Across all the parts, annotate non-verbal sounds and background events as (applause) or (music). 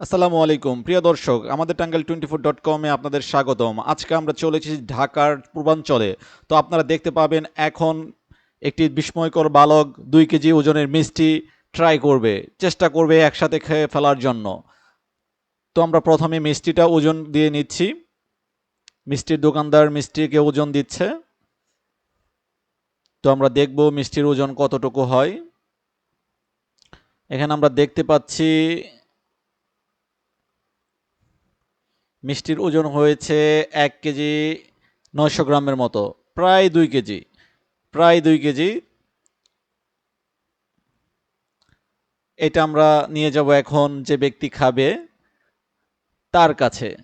আসসালামু আলাইকুম। প্রিয় দর্শক, আমাদের টাঙ্গাইল টোয়েন্টি ফোর ডট কমে আপনাদের স্বাগতম। আজকে আমরা চলে এসেছি ঢাকার পূর্বাঞ্চলে। তো আপনারা দেখতে পাবেন এখন একটি বিস্ময়কর বালক দুই কেজি ওজনের মিষ্টি ট্রাই করবে, চেষ্টা করবে একসাথে খেয়ে ফেলার জন্য। তো আমরা প্রথমে মিষ্টিটা ওজন দিয়ে নিচ্ছি। মিষ্টির দোকানদার মিষ্টিকে ওজন দিচ্ছে। তো আমরা দেখব মিষ্টির ওজন কতটুকু হয়। এখানে আমরা দেখতে পাচ্ছি মিষ্টির ওজন হয়েছে এক কেজি নয়শো গ্রামের মতো প্রায় দুই কেজি প্রায় দুই কেজি। এটা আমরা নিয়ে যাব এখন যে ব্যক্তি খাবে তার কাছে।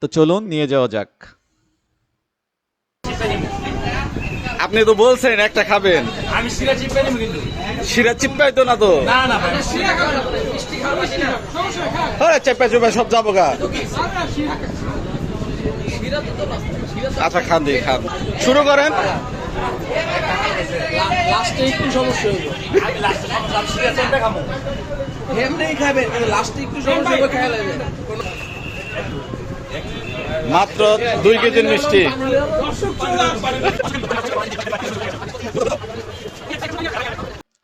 তো চলুন নিয়ে যাওয়া যাক। আপনি তো বলছেন একটা খাবেন। আমি সিরা চিপে কিন্তু। শিরা চিপ্পাই তো? না তো ভাই। আরে সব যাব গা। আচ্ছা খান দিই খান। শুরু করেন। লাস্টে একটু সমস্যা হইব আমি লাস্টে সব সব খাব এমনিই খাবেন লাস্টে একটু সমস্যা হইব মাত্র দুই কেজির মিষ্টি।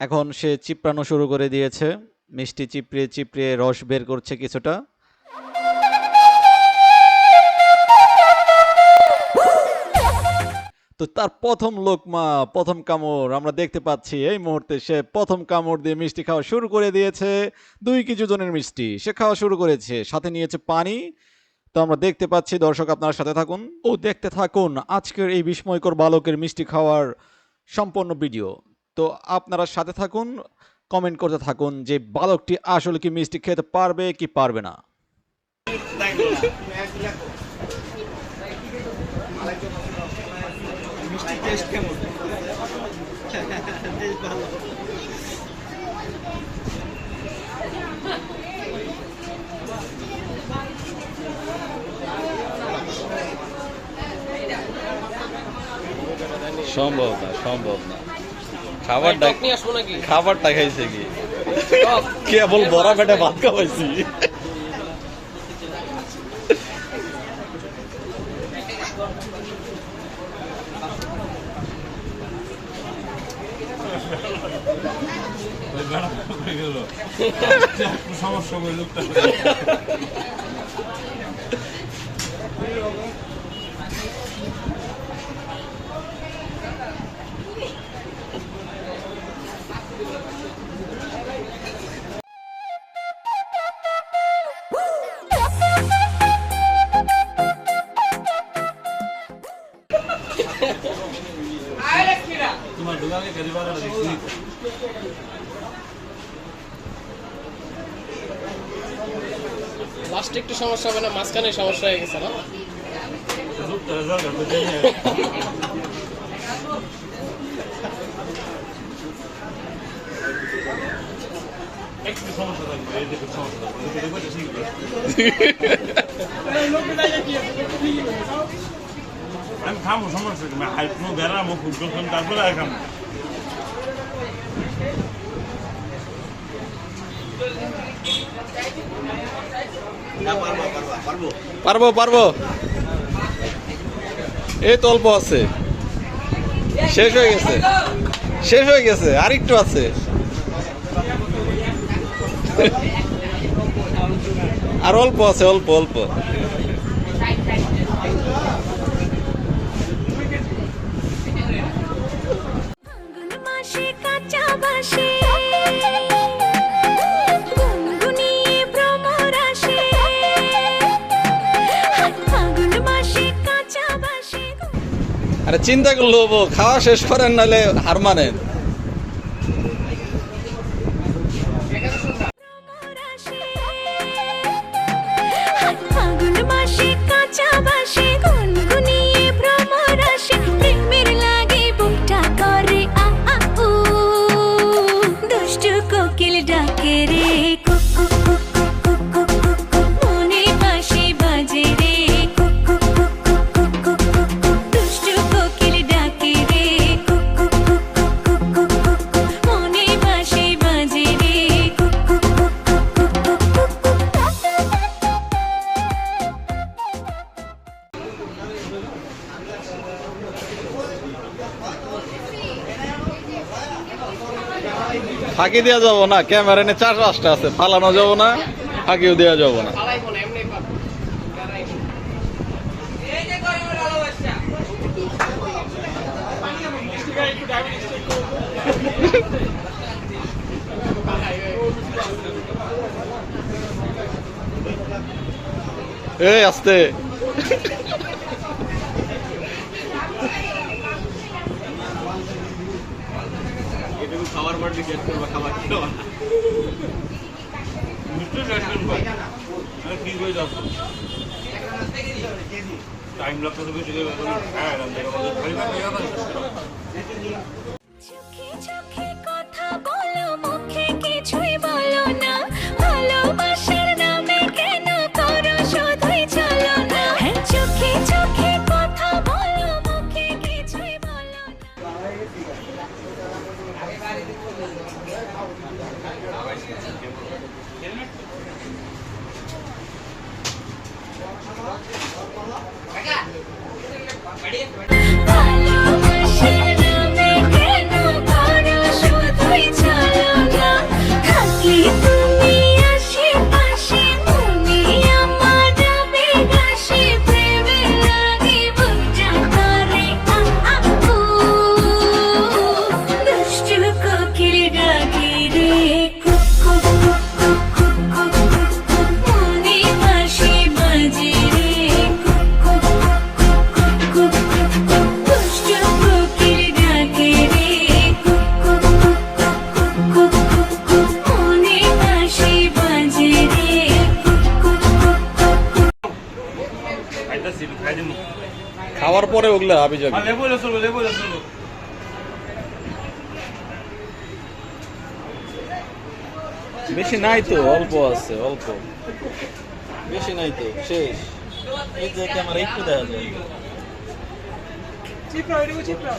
এখন সে চিপড়ানো শুরু করে দিয়েছে। মিষ্টি চিপড়ে চিপড়ে রস বের করছে কিছুটা। তো তার প্রথম লোকমা, প্রথম কামড়, আমরা দেখতে পাচ্ছি এই মুহূর্তে সে প্রথম কামড় দিয়ে মিষ্টি খাওয়া শুরু করে দিয়েছে। দুই কিছু জনের মিষ্টি, সে খাওয়া শুরু করেছে, সাথে নিয়েছে পানি। তো আমরা দেখতে পাচ্ছি, দর্শক আপনার সাথে থাকুন। ও দেখতে থাকুন, আজকের এই বিস্ময়কর বালকের মিষ্টি খাওয়ার সম্পূর্ণ ভিডিও। তো আপনারা সাথে থাকুন কমেন্ট করতে থাকুন যে বালকটি আসলে কি মিষ্টি খেতে পারবে কি পারবে না। সম্ভব না সম্ভব না। খাবারটা খাবারটা খাইছে কি? কেবল বড় পেটে ভাত খাওয়াইছি। (laughs) সমস্যা করে লোকটা। লাস্টে একটু সমস্যা হবে না মাঝখানে সমস্যা হয়ে গেছে, না? একটু সমস্যা আমি খাব সমস্যা কি হাই কোনো বেড়াবো ফুড তারপরে আর খাব পারব পারব এই তো অল্প আছে। শেষ হয়ে গেছে। শেষ হয়ে গেছে, আর একটু আছে। আর অল্প আছে, অল্প অল্প। কাঁচা বাসে চিন্তা করল খাওয়া শেষ করেন নাহলে হার মানেন। ভ্রমর আসে ফাঁকি দেওয়া যাব না ক্যামেরা নিয়ে চার পাঁচটা আছে ফালানো যাব না ফাঁকিও দেওয়া যাব না। এই যে গরিবের ভালোবাসা এই আসতে টাইম লাগতো তো বেশি হ্যাঁ খালি চোখে খাওয়ার পরে ওগুলো আবি যাবি। চলবো বেশি নাই তো অল্প আছে অল্প। বেশি নাই তো শেষ। এই যে ক্যামেরা একটু দেখা যায়। চিপড়া ওইটুকু চিপড়া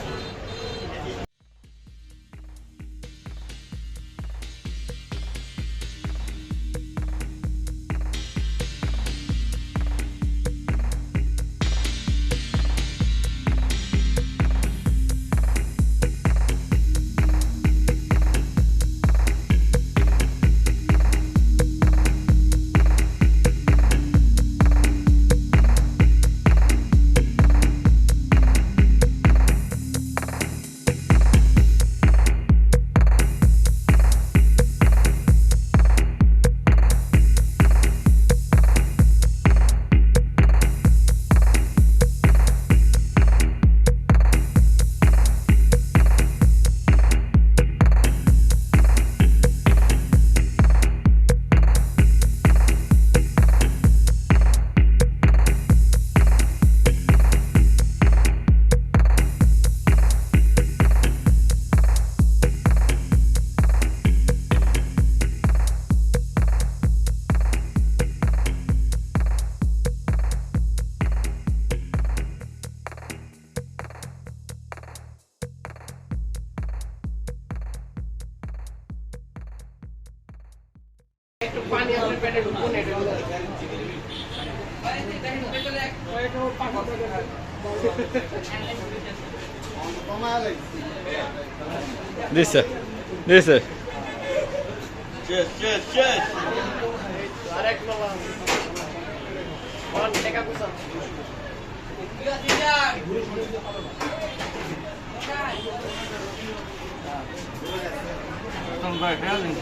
ভাই খেয়াল নেই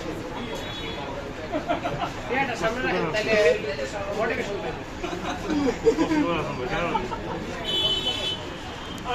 এটা সামনে রাখেন তাহলে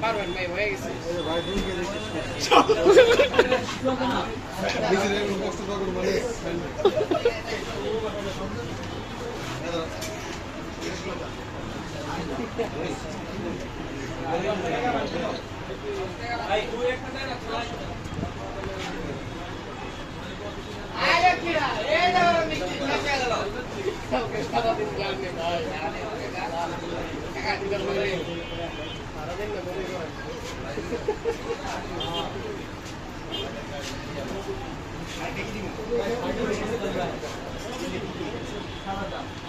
পারবেন ভাই হয়ে গেছে আরে কিরা এ দাও মিষ্টি খাওয়া গেল ওকে সারা দিন নে ভাই টাকা দিতে হবে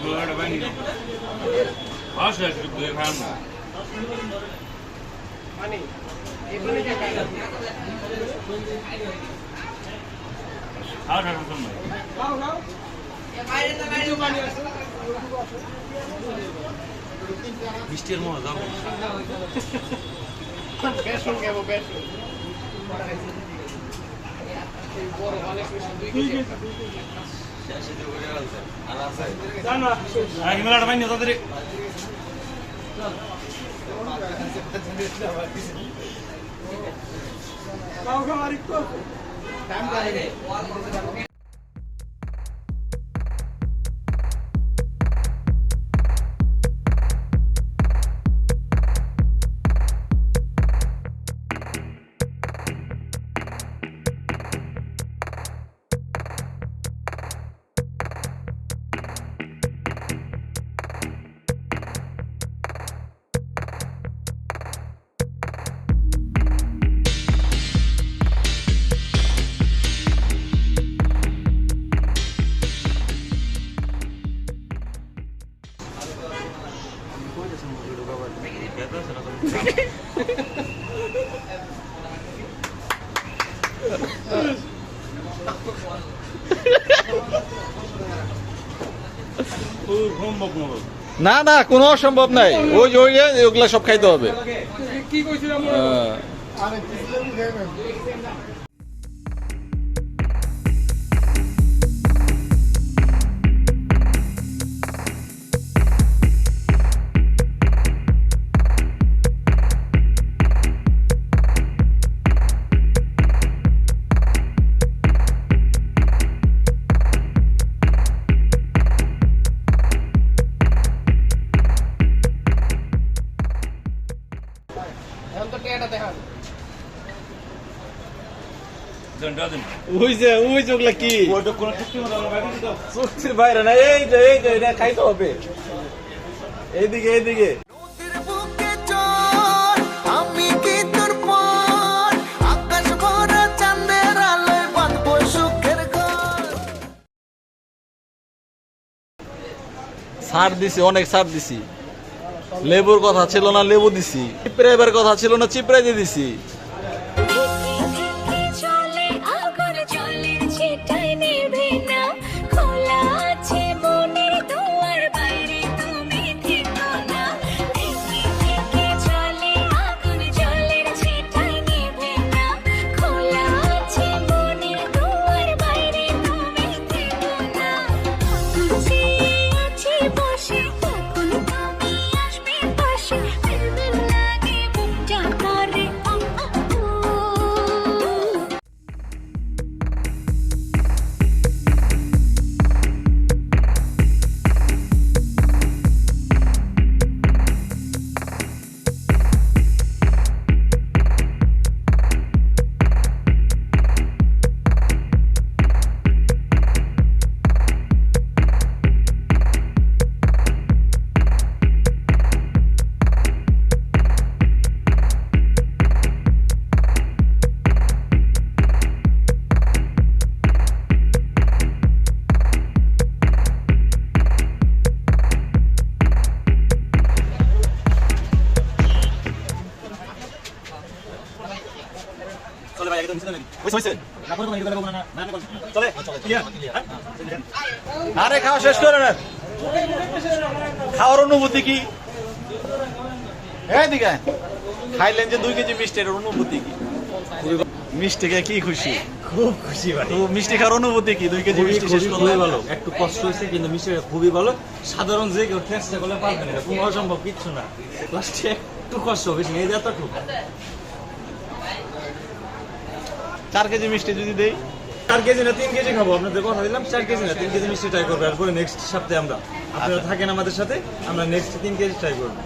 Bunlar da ben gidiyorum. Aç ver çocuk buraya koyar mı? Aç ver çocuk বৃষ্টির মজা যাব হিমালয়টা বাইনি তাদের সম্ভব না না কোনো অসম্ভব নাই। ওই ওই ওগুলা সব খাইতে হবে। হ্যাঁ। দণ্ডা ওই যে ওই যে কি? চুক্তির বাইরে না এই যে এই যে এটা খাইতে হবে। এইদিকে এইদিকে। ছাড় দিছি অনেক সার দিছি। লেবুর কথা ছিল না লেবু দিছি। চিপড়াইবার কথা ছিল না চিপড়াই দিয়ে দিছি। আরে খাওয়া শেষ করে না খাওয়ার অনুভূতি কি? এইদিকে আয়। খাইলেন যে দুই কেজি মিষ্টি এর অনুভূতি কি? মিষ্টি কি খুশি? খুব খুশি ভাই। তো মিষ্টি খাওয়ার অনুভূতি কি? দুই কেজি মিষ্টি শেষ ভালো। একটু কষ্ট হয়েছে কিন্তু মিষ্টিটা খুবই ভালো। সাধারণ যে কেউ চেষ্টা করলে পারবে না কোনো অসম্ভব কিচ্ছু না। লাস্টে একটু কষ্ট বেশি এই যতটুকু চার কেজি মিষ্টি যদি দেই? চার কেজি না তিন কেজি খাব আপনাদের কথা দিলাম চার কেজি না তিন কেজি মিষ্টি ট্রাই করব। তারপরে নেক্সট সপ্তাহে আমরা। আপনারা থাকেন আমাদের সাথে আমরা নেক্সট তিন কেজি ট্রাই করব।